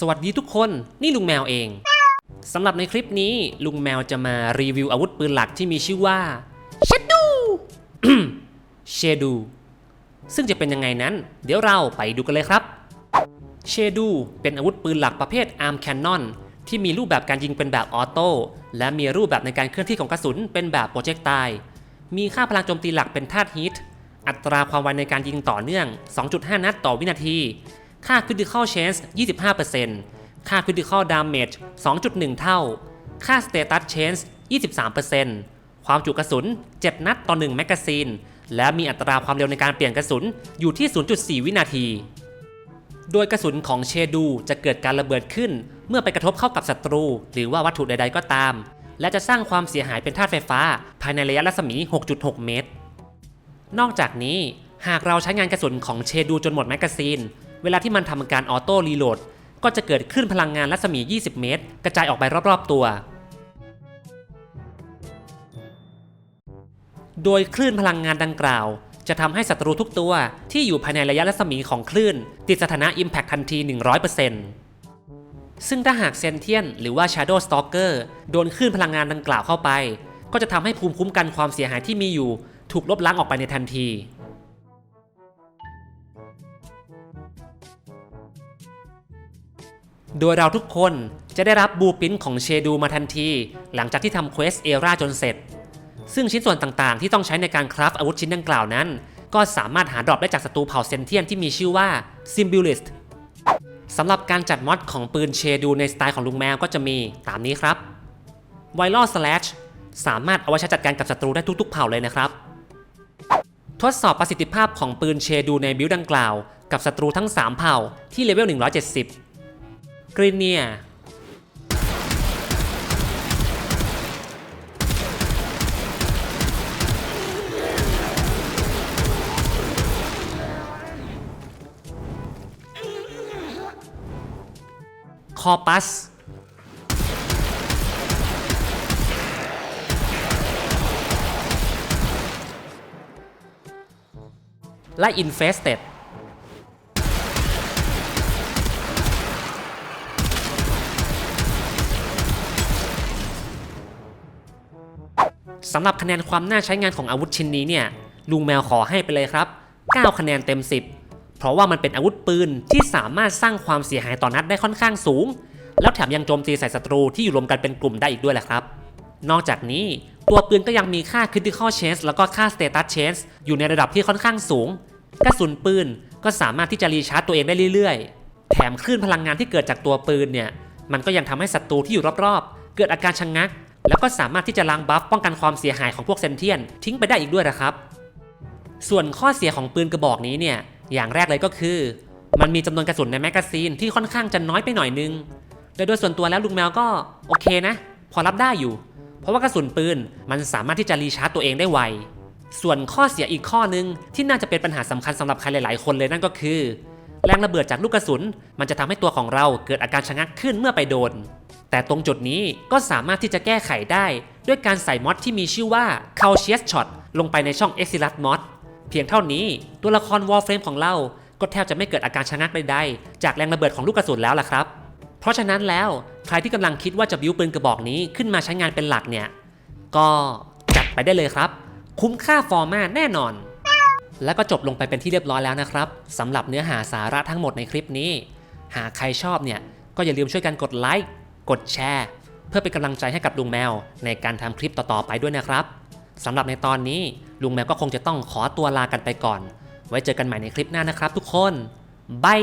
สวัสดีทุกคนนี่ลุงแมวเองสำหรับในคลิปนี้ลุงแมวจะมารีวิวอาวุธปืนหลักที่มีชื่อว่า Shadow เชดูซึ่งจะเป็นยังไงนั้น เดี๋ยวเราไปดูกันเลยครับเชดูเป็นอาวุธปืนหลักประเภท Arm Cannon ที่มีรูปแบบการยิงเป็นแบบออโต้และมีรูปแบบในการเคลื่อนที่ของกระสุนเป็นแบบโปรเจกไตล์มีค่าพลังโจมตีหลักเป็นธาตุฮิตอัตราความไวในการยิงต่อเนื่อง 2.5 นัดต่อวินาที ค่า Critical Chance 25%ค่า Critical Damage 2.1 เท่า ค่า Status Chance 23%ความจุกระสุน 7 นัดต่อ 1 แมกกาซีน และมีอัตราความเร็วในการเปลี่ยนกระสุนอยู่ที่ 0.4 วินาที โดยกระสุนของเชดูจะเกิดการระเบิดขึ้น เมื่อไปกระทบเข้ากับศัตรู หรือว่าวัตถุใดๆก็ตาม และจะสร้างความเสียหายเป็นธาตุไฟฟ้า ภายในระยะรัศมี 6.6 เมตร นอกจากนี้หากเราใช้งานกระสุนของเชดูจนหมดแมกกาซีน เวลาที่มันทำการออโต้รีโหลดก็จะเกิดขึ้นพลังงานรัศมี 20 เมตร กระจายออกไปรอบๆตัว โดยคลื่นพลังงานดังกล่าว จะทำให้ศัตรูทุกตัวที่อยู่ภายในระยะรัศมีของคลื่น ติดสถานะ Impact ทันที 100%ซึ่งถ้าหากเซนเทียนหรือว่า Shadow Stalker โดนคลื่นพลังงานดังกล่าวเข้าไป ก็จะทำให้ภูมิคุ้มกันความเสียหายที่มีอยู่ ถูกลบล้างออกไปในทันที โดยเราทุกคนจะได้รับบูปินของเชดูมาทันที หลังจากที่ทำเควสเอราจนเสร็จ ซึ่งชิ้นส่วนต่างๆ ที่ต้องใช้ในการคราฟอาวุธชิ้นดังกล่าวนั้น ก็สามารถหาดรอปได้จากศัตรูเผ่าเซนเทียนที่มีชื่อว่า Symbulist สำหรับการจัดมอดของปืนเชดูในสไตล์ของลุงแมวก็จะมีตามนี้ครับไวรัลสแลชสามารถเอาไว้ใช้จัดการกับศัตรูได้ทุกๆ เผ่าเลยนะครับ ทดสอบประสิทธิภาพของปืนเชดูในบิลดังกล่าว กับศัตรูทั้ง 3 เผ่าที่เลเวล170 กรีเนียคอปัสและ Infested สำหรับคะแนนความน่าใช้งานของอาวุธชิ้นนี้เนี่ยลุงแมวขอให้ไปเลยครับ 9 คะแนนเต็ม 10 เพราะว่ามันเป็นอาวุธปืนที่สามารถสร้างความเสียหายต่อนัดได้ค่อนข้างสูง แล้วแถมยังโจมตีใส่ศัตรูที่อยู่รวมกันเป็นกลุ่มได้อีกด้วยแหละครับ นอกจากนี้ตัวปืนก็ยังมีค่า Critical Chance แล้วก็ค่า Status Chance อยู่ในระดับที่ค่อนข้างสูง กระสุนปืนก็สามารถที่จะรีชาร์จตัวเองได้เรื่อยๆ แถมคลื่นพลังงานที่เกิดจากตัวปืนเนี่ย มันก็ยังทำให้ศัตรูที่อยู่รอบๆ เกิดอาการชะงงัก แล้วก็สามารถที่จะล้างบัฟป้องกันความเสียหายของพวกเซนเทียน ทิ้งไปได้อีกด้วยนะครับ ส่วนข้อเสียของปืนกระบอกนี้เนี่ย อย่างแรกเลยก็คือ มันมีจำนวนกระสุนในแมกกาซีนที่ค่อนข้างจะน้อยไปหน่อยนึงโดยโดยส่วนตัวแล้วลุงแมวก็โอเคนะ พอรับได้อยู่ เพราะว่ากระสุนปืนมันสามารถที่จะรีชาร์จตัวเองได้ไวส่วนข้อเสียอีกข้อหนึงที่น่าจะเป็นปัญหาสำคัญสำหรับใครหลาย ๆ คนเลยนั่นก็คือ แรงระเบิดจากลูกกระสุน มันจะทำให้ตัวของเราเกิดอาการชะงักขึ้นเมื่อไปโดน แต่ตรงจุดนี้ก็สามารถที่จะแก้ไขได้ ด้วยการใส่มอดที่มีชื่อว่า c a u c i u s Shot ลงไปในช่อง e x i l a t Mod เพียงเท่านี้ตัวละคร Warframe ของเรา ก็แทบจะไม่เกิดอาการชะงักใดๆจากแรงระเบิดของลูกกระสุนแล้วล่ะครับ เพราะฉะนั้นแล้วใครที่กำลังคิดว่าจะบิวปืนกระบอกนี้ขึ้นมาใช้งานเป็นหลักเนี่ยก็จัดไปได้เลยครับ คุ้มค่าฟอร์มาแน่นอน แล้วก็จบลงไปเป็นที่เรียบร้อยแล้วนะครับสำหรับเนื้อหาสาระทั้งหมดในคลิปนี้ หากใครชอบเนี่ยก็อย่าลืมช่วยกันกดไลค์กดแชร์ เพื่อเป็นกำลังใจให้กับลุงแมว ในการทำคลิปต่อๆไปด้วยนะครับสำหรับในตอนนี้ลุงแมวก็คงจะต้องขอตัวลากันไปก่อน ไว้เจอกันใหม่ในคลิปหน้านะครับ ทุกคนบาย